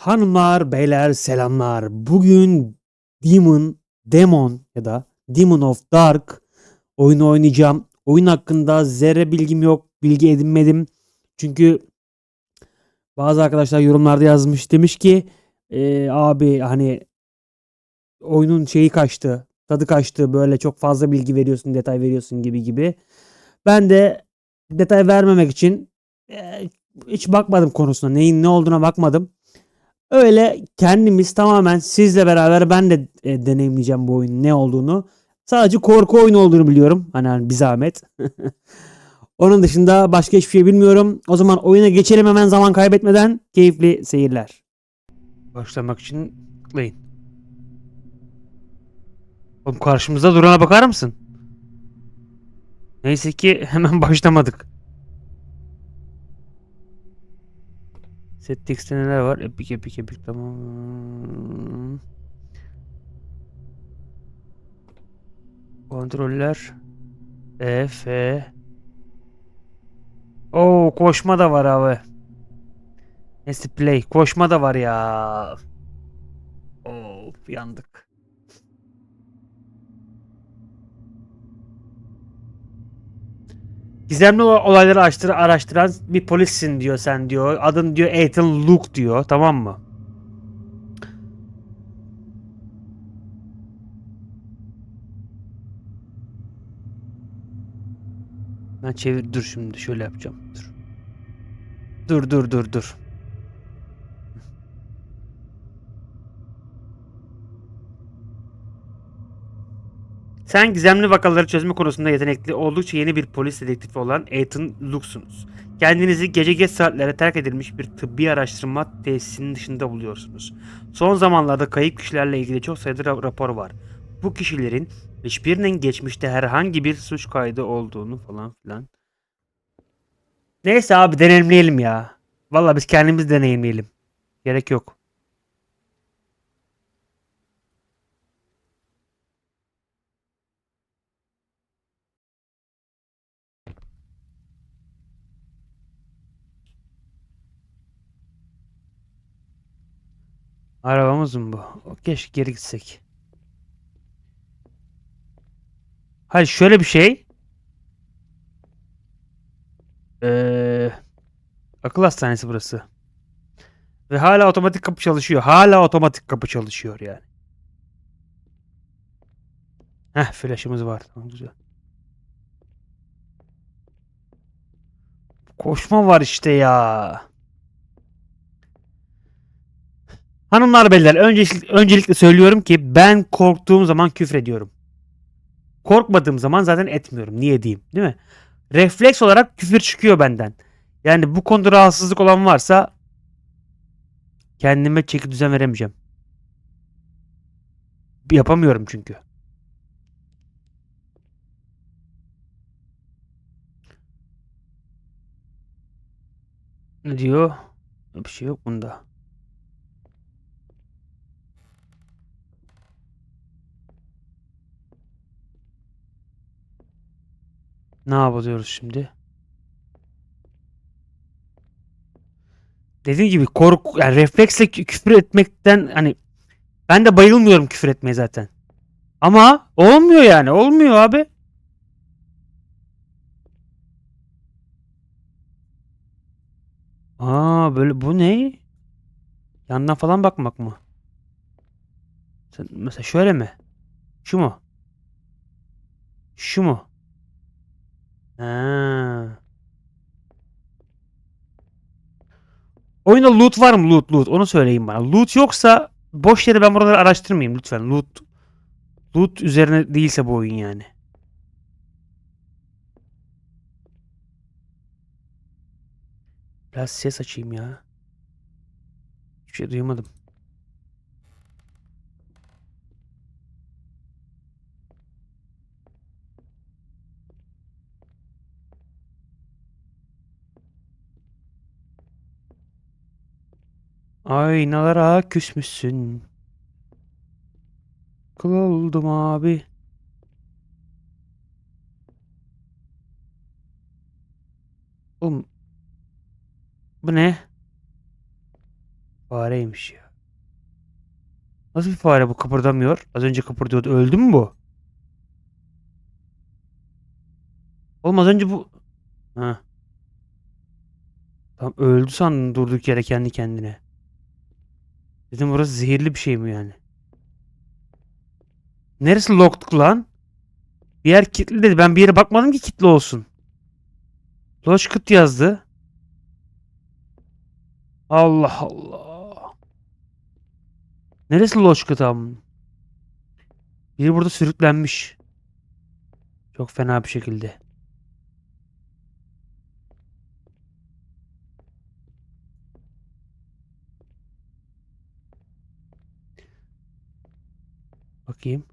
Hanımlar, beyler selamlar. Bugün Demon, Demon ya da Demon of Dark oyunu oynayacağım. Oyun hakkında zerre bilgim yok. Bilgi edinmedim. Çünkü bazı arkadaşlar yorumlarda yazmış. Demiş ki "Ee, abi hani oyunun şeyi kaçtı. Tadı kaçtı. Böyle çok fazla bilgi veriyorsun, detay veriyorsun gibi gibi. Ben de detay vermemek için e, hiç bakmadım konusuna. Neyin ne olduğuna bakmadım. Öyle kendimiz tamamen sizle beraber ben de e, deneyimleyeceğim bu oyunun ne olduğunu. Sadece korku oyunu olduğunu biliyorum. Hani, hani bir zahmet. Onun dışında başka hiçbir şey bilmiyorum. O zaman oyuna geçelim hemen zaman kaybetmeden. Keyifli seyirler. Başlamak için tıklayın. Oğlum karşımızda durana bakar mısın? Neyse ki hemen başlamadık. Settix'te neler var? Epic epic epic tamam. Kontroller. E, F. Oo koşma da var abi. Neyse play. Koşma da var ya. Of yandık. Gizemli ol- olayları araştır, araştıran bir polissin diyor sen diyor. Adın diyor Ethan Luke diyor tamam mı? Ben çevir dur şimdi şöyle yapacağım. Dur. Dur dur dur dur. Sen gizemli vakaları çözme konusunda yetenekli, oldukça yeni bir polis dedektifi olan Ethan Luke'sunuz. Kendinizi gece geç saatlere terk edilmiş bir tıbbi araştırma tesisinin dışında buluyorsunuz. Son zamanlarda kayıp kişilerle ilgili çok sayıda ra- rapor var. Bu kişilerin hiçbirinin geçmişte herhangi bir suç kaydı olduğunu falan filan. Neyse abi deneyimleyelim ya. Vallahi biz kendimiz deneyimleyelim. Gerek yok. Arabamız mı bu? Keşke geri gitsek. Hayır şöyle bir şey. Ee, akıl hastanesi burası. Ve hala otomatik kapı çalışıyor. Hala otomatik kapı çalışıyor yani. Heh flash'ımız var. Tamam güzel. Koşma var işte ya. Hanımlar beyler öncelikle, söylüyorum ki ben korktuğum zaman küfrediyorum. Korkmadığım zaman zaten etmiyorum. Niye diyeyim değil mi? Refleks olarak küfür çıkıyor benden. Yani bu konuda rahatsızlık olan varsa kendime çeki düzen veremeyeceğim. Yapamıyorum çünkü. Ne diyor? Bir şey yok bunda. Ne yapıyoruz şimdi? Dediğim gibi kork yani refleksle kü- küfür etmekten hani ben de bayılmıyorum küfür etmeye zaten. Ama olmuyor yani. Olmuyor abi. Aa böyle bu ne? Yandan falan bakmak mı? Mesela şöyle mi? Şu mu? Şu mu? Ha. Oyunda loot var mı? Loot, loot. Onu söyleyin bana. Loot yoksa boş yere ben buraları araştırmayayım lütfen. Loot loot üzerine değilse bu oyun yani. Biraz ses açayım ya. Hiçbir şey duymadım. Aynalara küsmüşsün. Kıl oldum abi. Oğlum. Bu ne? Fareymiş ya. Nasıl bir fare bu kıpırdamıyor? Az önce kıpırdıyordu. Öldü mü bu? Oğlum az önce bu... Ha. Tam öldü sandım durduk yere kendi kendine. Dedim burası zehirli bir şey mi yani? Neresi locked lan? Bir yer kilitli dedi. Ben bir yere bakmadım ki kilitli olsun. Locked yazdı. Allah Allah. Neresi loşku tam? Biri burada sürüklenmiş. Çok fena bir şekilde. Bakayım.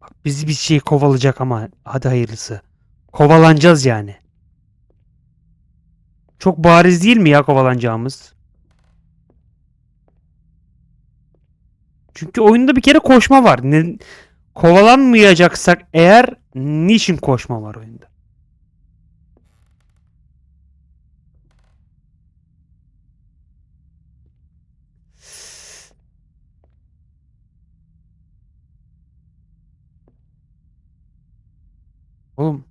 Bak bizi bir şey kovalayacak ama hadi hayırlısı. Kovalanacağız yani. Çok bariz değil mi ya kovalanacağımız? Çünkü oyunda bir kere koşma var. Ne, kovalanmayacaksak eğer niçin koşma var oyunda? Oğlum.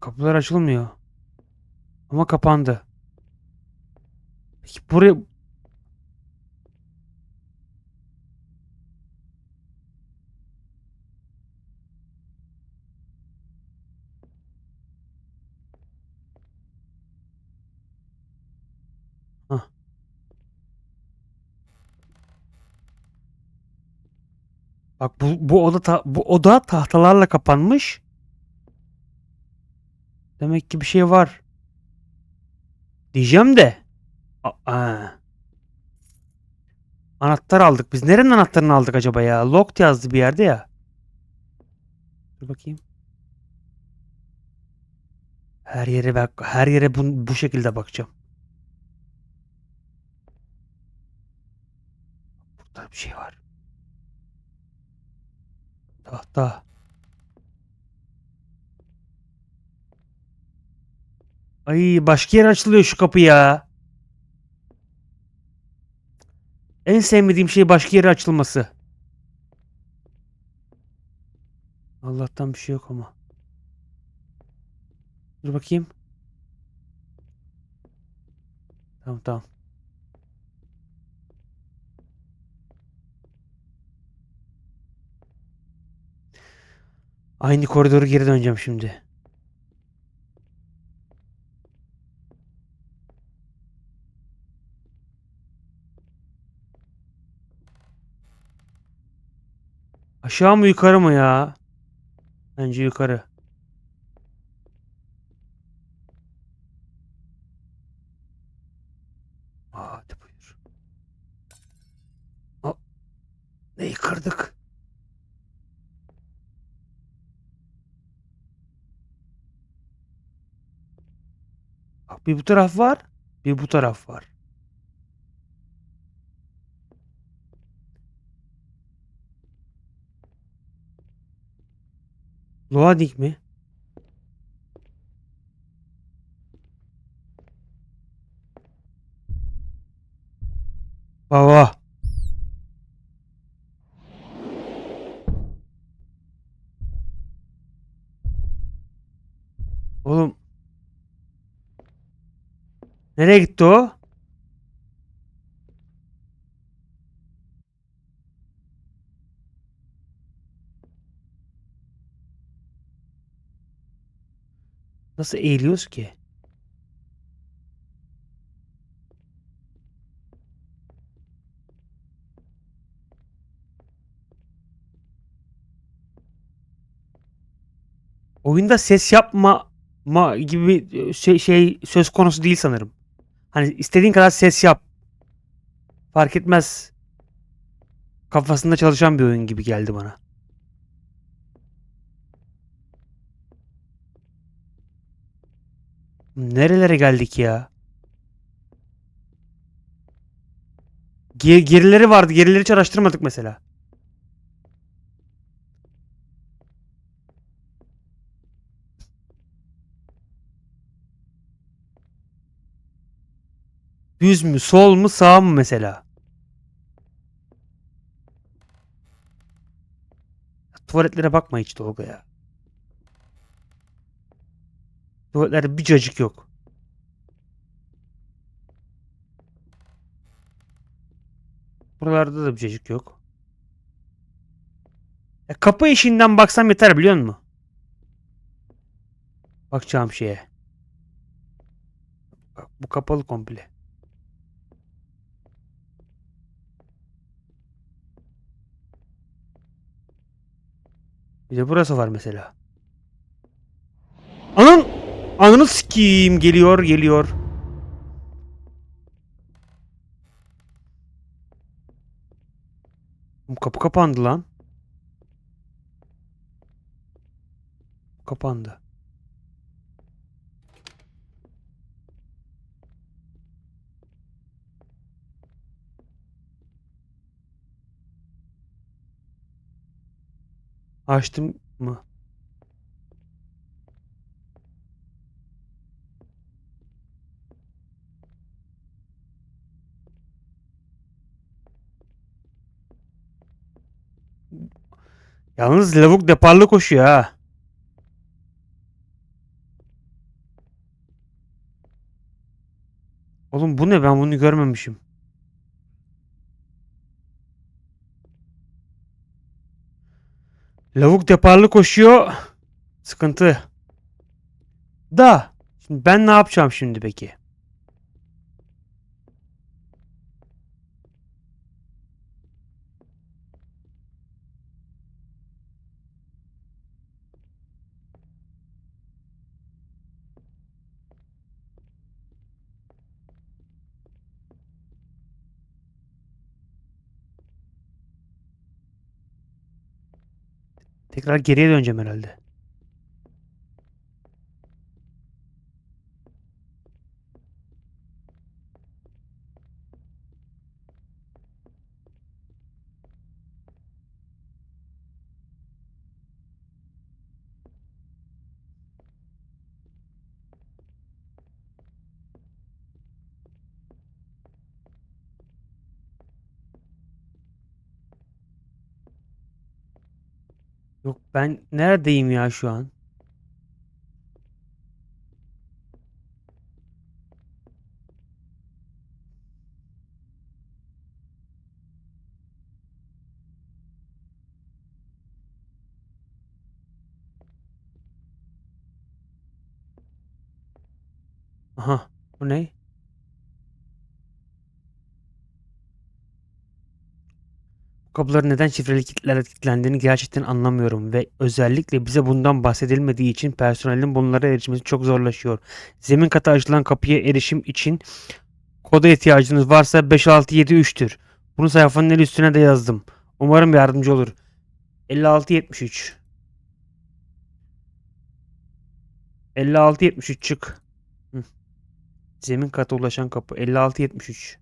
Kapılar açılmıyor. Ama kapandı. Peki buraya... Bak bu, bu oda ta- bu oda tahtalarla kapanmış. Demek ki bir şey var. Diyeceğim de. Aa. Anahtar aldık biz. Nerenin anahtarını aldık acaba ya? Locked yazdı bir yerde ya. Dur bakayım. Her yere bak, her yere bu, bu şekilde bakacağım. Burada bir şey var. Tahta. Ay başka yer açılıyor şu kapı ya. En sevmediğim şey başka yere açılması. Allah'tan bir şey yok ama. Dur bakayım. Tamam tamam. Aynı koridoru geri döneceğim şimdi. Aşağı mı yukarı mı ya? Bence yukarı. Hadi buyur. Aa, neyi kırdık? Bir bu taraf var, bir bu taraf var. Loading mi? Baba. Oğlum. Nereye gitti o? Nasıl eğiliyoruz ki? Oyunda ses yapma ma gibi bir şey, şey söz konusu değil sanırım. Hani istediğin kadar ses yap. Fark etmez. Kafasında çalışan bir oyun gibi geldi bana. Nerelere geldik ya? Ge- gerileri vardı. Gerileri hiç araştırmadık mesela. Düz mü, sol mu, sağ mı mesela? Tuvaletlere bakma hiç Tolga ya. Tuvaletlerde bir cacık yok. Buralarda da bir cacık yok. Ya kapı işinden baksam yeter biliyor musun? Bakacağım şeye. Bak, bu kapalı komple. Bir de burası var mesela. Anın! Ananı sikeyim. Geliyor, geliyor. Kapı kapandı lan. Kapandı. Açtım mı? Yalnız lavuk deparlı koşuyor ha. Oğlum bu ne? Ben bunu görmemişim. Lavuk deparlı koşuyor. Sıkıntı. Da. Şimdi ben ne yapacağım şimdi peki? Tekrar geriye döneceğim herhalde. Yok ben neredeyim ya şu an? Aha, bu ne? Bu kapıların neden şifreli kilitlerle kilitlendiğini gerçekten anlamıyorum ve özellikle bize bundan bahsedilmediği için personelin bunlara erişmesi çok zorlaşıyor. Zemin katı açılan kapıya erişim için koda ihtiyacınız varsa 5673'tür. Bunu sayfanın en üstüne de yazdım. Umarım yardımcı olur. 5673 5673 çık. Hı. Zemin kata ulaşan kapı 5673.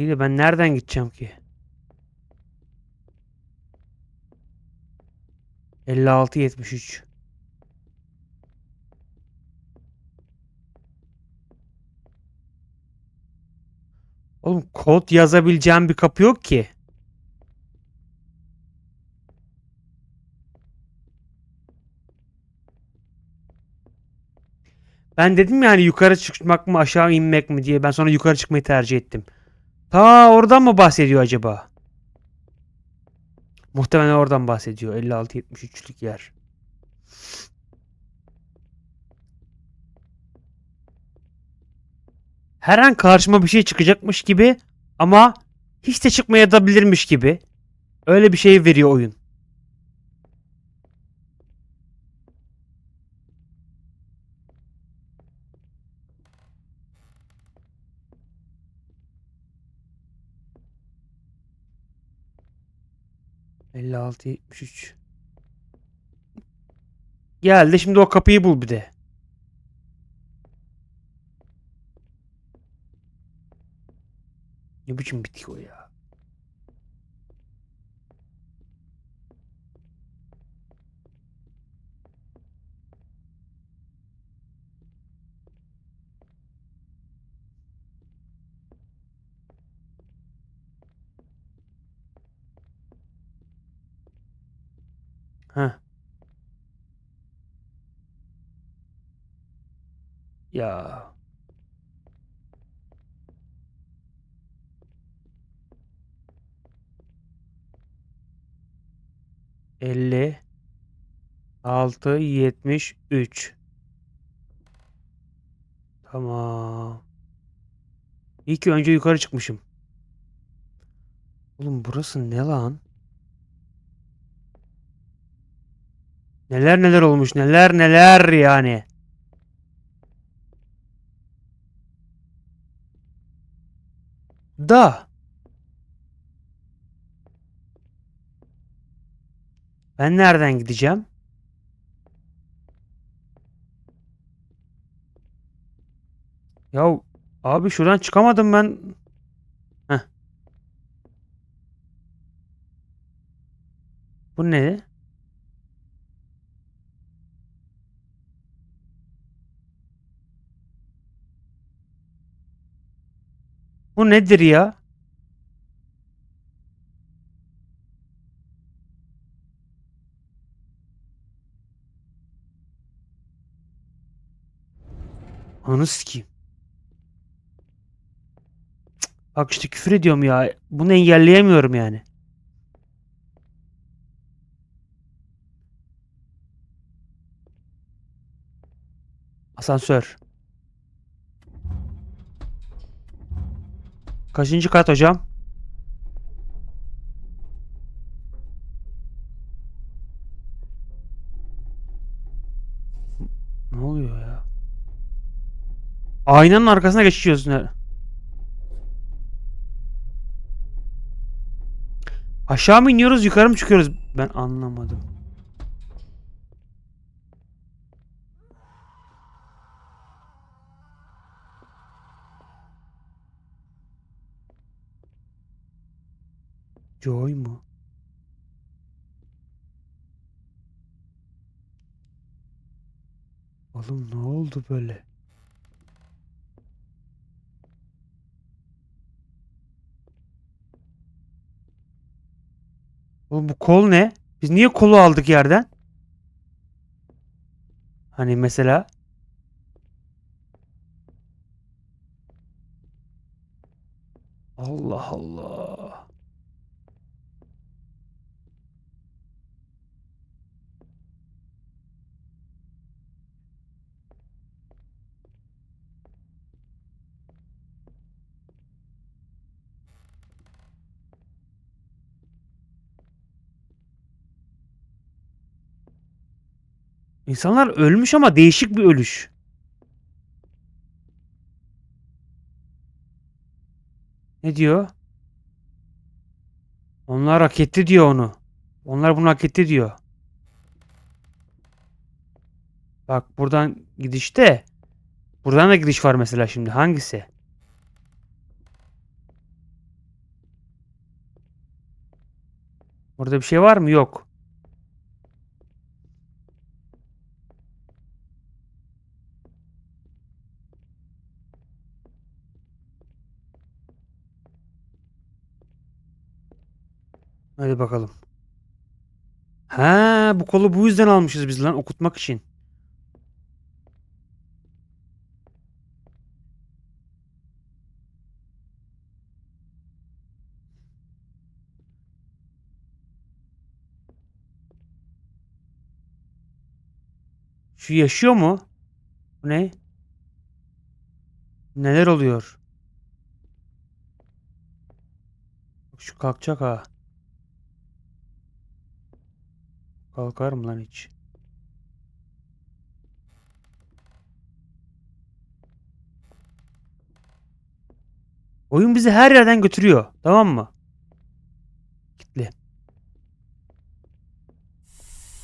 İyi de ben nereden gideceğim ki? 56-73. Oğlum kod yazabileceğim bir kapı yok ki. Ben dedim yani yukarı çıkmak mı aşağı inmek mi diye. Ben sonra yukarı çıkmayı tercih ettim. Ta oradan mı bahsediyor acaba? Muhtemelen oradan bahsediyor. 56-73'lük yer. Her an karşıma bir şey çıkacakmış gibi ama hiç de çıkmayabilirmiş gibi. Öyle bir şey veriyor oyun. 56 73. Geldi. Şimdi o kapıyı bul bir de. Ne biçim bitki o ya? Heh. Ya. Elli. Altı yetmiş üç. Tamam. İyi ki önce yukarı çıkmışım. Oğlum burası ne lan? Neler neler olmuş neler neler yani. Da. Ben nereden gideceğim? Ya abi şuradan çıkamadım ben. Heh. Bu ne? Bu nedir ya? Ananı sikeyim. Bak işte küfür ediyorum ya. Bunu engelleyemiyorum yani. Asansör. Kaçıncı kat hocam? Ne oluyor ya? Aynanın arkasına geçiyorsun. her- Aşağı mı iniyoruz, yukarı mı çıkıyoruz? Ben anlamadım. Joy mu? Oğlum ne oldu böyle? Oğlum bu kol ne? Biz niye kolu aldık yerden? Hani mesela Allah Allah. İnsanlar ölmüş ama değişik bir ölüş. Ne diyor? Onlar hak etti diyor onu. Onlar bunu hak etti diyor. Bak buradan gidişte. Buradan da gidiş var mesela şimdi. Hangisi? Burada bir şey var mı? Yok. Hadi bakalım. Ha, bu kolu bu yüzden almışız biz lan okutmak için. Şu yaşıyor mu? Bu ne? Neler oluyor? Şu kalkacak ha. Kalkar mı lan hiç? Oyun bizi her yerden götürüyor. Tamam mı? Kitli.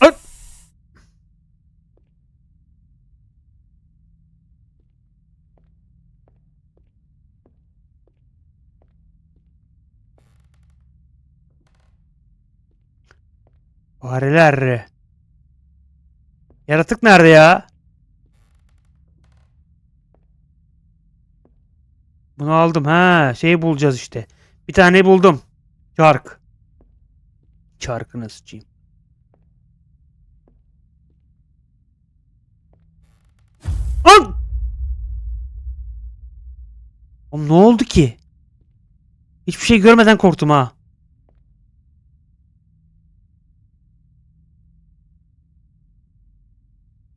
Ay! Fareler. Yaratık nerede ya? Bunu aldım. Ha, şeyi bulacağız işte. Bir tane buldum. Çark. Çarkını sıçayım. An! Oğlum ne oldu ki? Hiçbir şey görmeden korktum ha.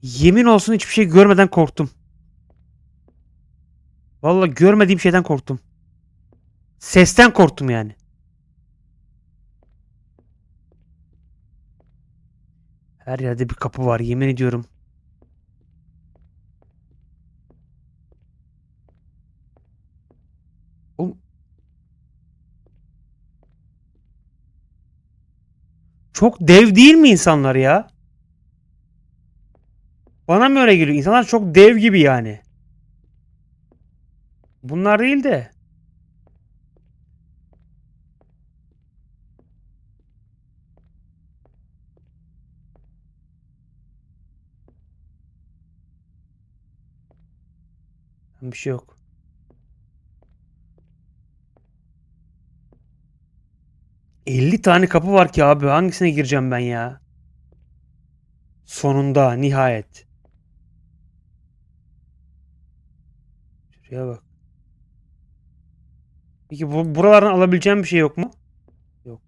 Yemin olsun hiçbir şey görmeden korktum. Vallahi görmediğim şeyden korktum. Sesten korktum yani. Her yerde bir kapı var yemin ediyorum. Oğlum. Çok dev değil mi insanlar ya? Bana mı öyle geliyor? İnsanlar çok dev gibi yani. Bunlar değil de. Bir şey yok. ...50 tane kapı var ki abi. Hangisine gireceğim ben ya? Sonunda nihayet. Şuraya bak. Peki bu buralardan alabileceğim bir şey yok mu? Yok.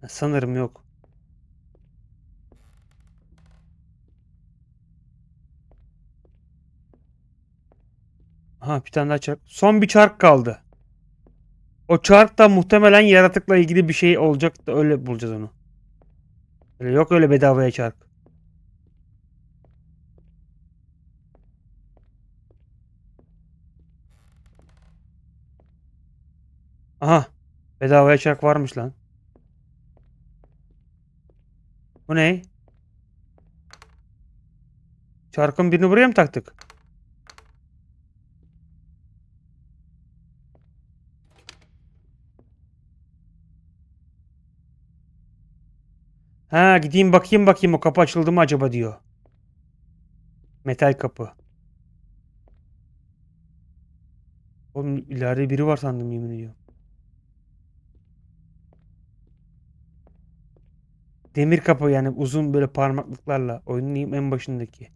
Ha, Sanırım yok. Aha bir tane daha çark. Son bir çark kaldı. O çark da muhtemelen yaratıkla ilgili bir şey olacak da öyle bulacağız onu. Öyle yok öyle bedavaya çark. Aha. Bedavaya çark varmış lan. Bu ne? Çarkın birini buraya mı taktık? Ha gideyim bakayım bakayım o kapı açıldı mı acaba diyor. Metal kapı. Oğlum ileride biri var sandım yemin ediyorum. Demir kapı yani uzun böyle parmaklıklarla oyunun en başındaki.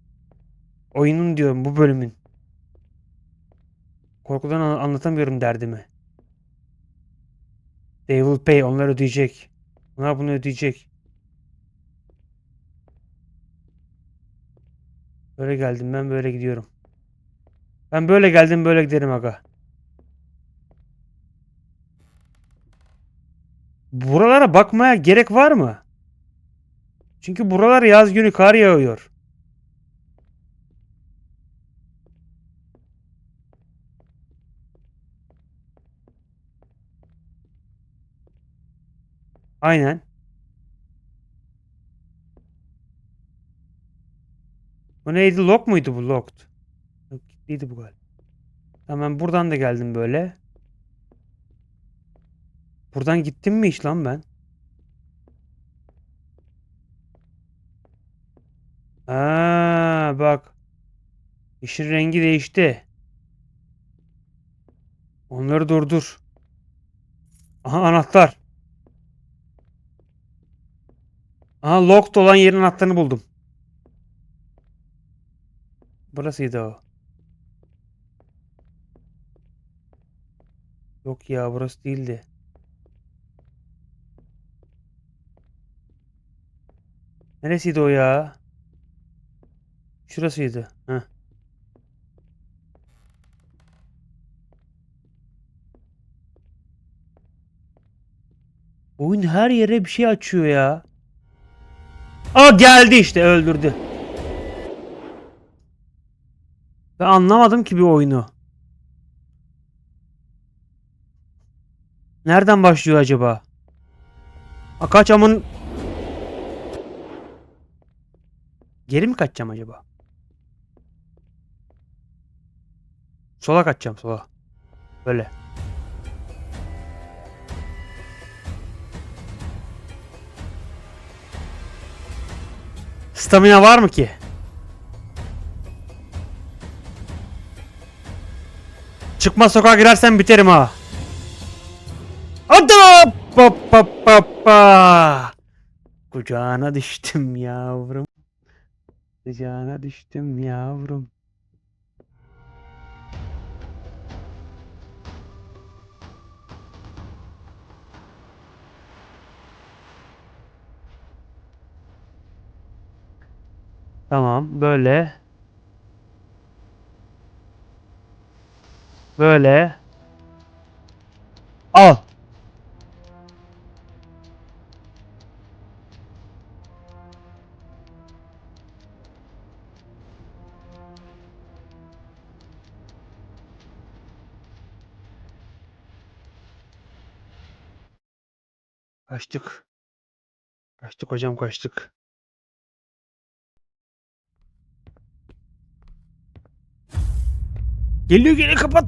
Oyunun diyorum bu bölümün. Korkudan an- anlatamıyorum derdimi. They will pay. Onlar ödeyecek. Onlar bunu ödeyecek. Böyle geldim ben böyle gidiyorum. Ben böyle geldim böyle giderim aga. Buralara bakmaya gerek var mı? Çünkü buralar yaz günü kar yağıyor. Aynen. Bu neydi? Lock muydu bu? Locked. Yok, bu galiba. Tamam buradan da geldim böyle. Buradan gittim mi hiç lan ben? Aa, bak. İşin rengi değişti. Onları durdur. Aha anahtar. Aha locked olan yerin anahtarını buldum. Burasıydı o. Yok ya burası değildi. Neresiydi o ya? Şurasıydı. Heh. Oyun her yere bir şey açıyor ya. Aa geldi işte öldürdü. Ben anlamadım ki bir oyunu. Nereden başlıyor acaba? Aa, kaç amın... Geri mi kaçacağım acaba? Sola kaçacağım sola. Böyle. Stamina var mı ki? Çıkma sokağa girersen biterim ha. Hadi hop hop hop. Kucağına düştüm yavrum. Kucağına düştüm yavrum. Tamam böyle. Böyle. Al. Kaçtık. Kaçtık hocam kaçtık. Geliyor geliyor kapat.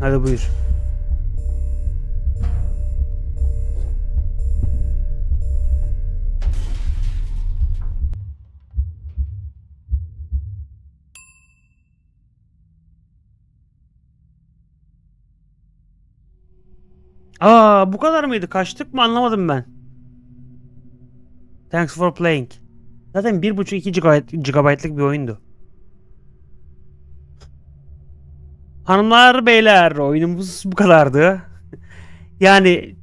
Hadi buyur. Aa bu kadar mıydı? Kaçtık mı anlamadım ben. Thanks for playing. Zaten 1.5-2 GB, GB'lık bir oyundu. Hanımlar beyler oyunumuz bu kadardı. yani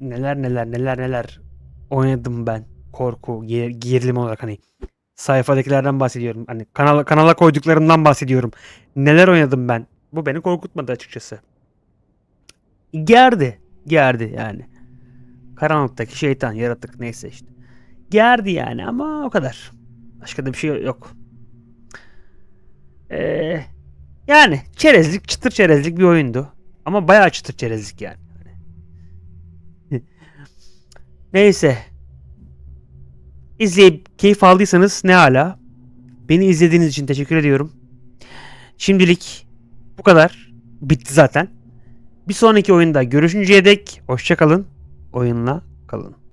neler neler neler neler oynadım ben. Korku, ger- gerilim olarak hani sayfadakilerden bahsediyorum. Hani kanala kanala koyduklarından bahsediyorum. Neler oynadım ben. Bu beni korkutmadı açıkçası. Gerdi. Gerdi yani. Karanlıktaki şeytan, yaratık neyse işte. Gerdi yani ama o kadar. Başka da bir şey yok. Ee, yani çerezlik, çıtır çerezlik bir oyundu. Ama bayağı çıtır çerezlik yani. Neyse. İzleyip keyif aldıysanız ne hala. Beni izlediğiniz için teşekkür ediyorum. Şimdilik bu kadar. Bitti zaten. Bir sonraki oyunda görüşünceye dek hoşçakalın. Oyunla kalın.